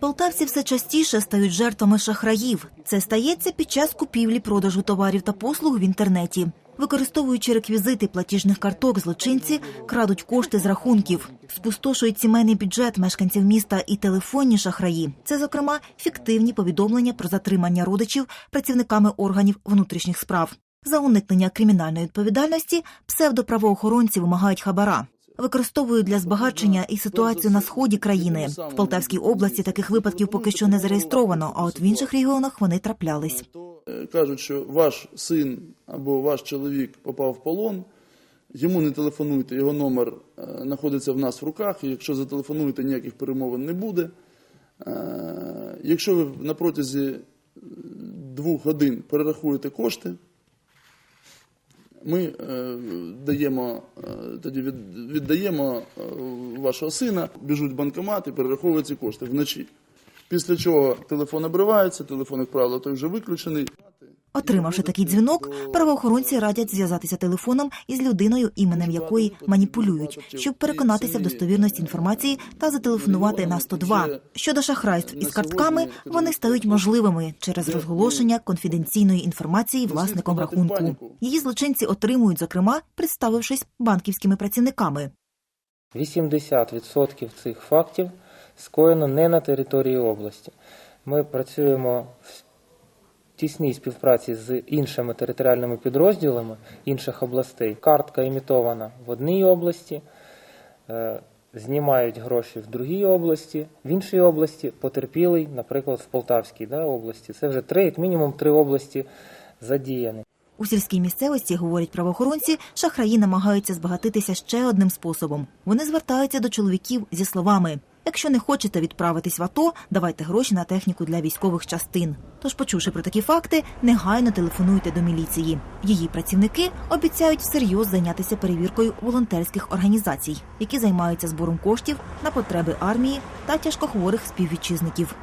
Полтавці все частіше стають жертвами шахраїв. Це стається під час купівлі-продажу товарів та послуг в інтернеті. Використовуючи реквізити платіжних карток, злочинці крадуть кошти з рахунків, спустошують сімейний бюджет мешканців міста і телефонні шахраї. Це, зокрема, фіктивні повідомлення про затримання родичів працівниками органів внутрішніх справ. За уникнення кримінальної відповідальності псевдоправоохоронці вимагають хабара. Використовують для збагачення і ситуацію на сході країни. В Полтавській області таких випадків поки що не зареєстровано, а от в інших регіонах вони траплялись. Е, Кажуть, що ваш син або ваш чоловік попав в полон, йому не телефонуйте, його номер е, знаходиться в нас в руках, і якщо зателефонуєте, ніяких перемовин не буде. Е, Якщо ви на протязі двох годин перерахуєте кошти, ми е, даємо, е, тоді від, віддаємо е, вашого сина, біжуть банкомати, перераховують ці кошти вночі. Після чого телефон обривається, телефон, як правило, той вже виключений. Отримавши такий дзвінок, правоохоронці радять зв'язатися телефоном із людиною, іменем якої маніпулюють, щоб переконатися в достовірності інформації та зателефонувати на 102. Щодо шахрайств із картками, вони стають можливими через розголошення конфіденційної інформації власником рахунку. Її злочинці отримують, зокрема, представившись банківськими працівниками. 80% цих фактів скоєно не на території області. Ми працюємо тісній співпраці з іншими територіальними підрозділами інших областей. Картка імітована в одній області, е, знімають гроші в другій області, в іншій області потерпілий, наприклад, в Полтавській да, області. Це вже три, як мінімум три області задіяні. У сільській місцевості, говорять правоохоронці, шахраї намагаються збагатитися ще одним способом. Вони звертаються до чоловіків зі словами: якщо не хочете відправитись в АТО, давайте гроші на техніку для військових частин. Тож, почувши про такі факти, негайно телефонуйте до міліції. Її працівники обіцяють всерйоз зайнятися перевіркою волонтерських організацій, які займаються збором коштів на потреби армії та тяжкохворих співвітчизників.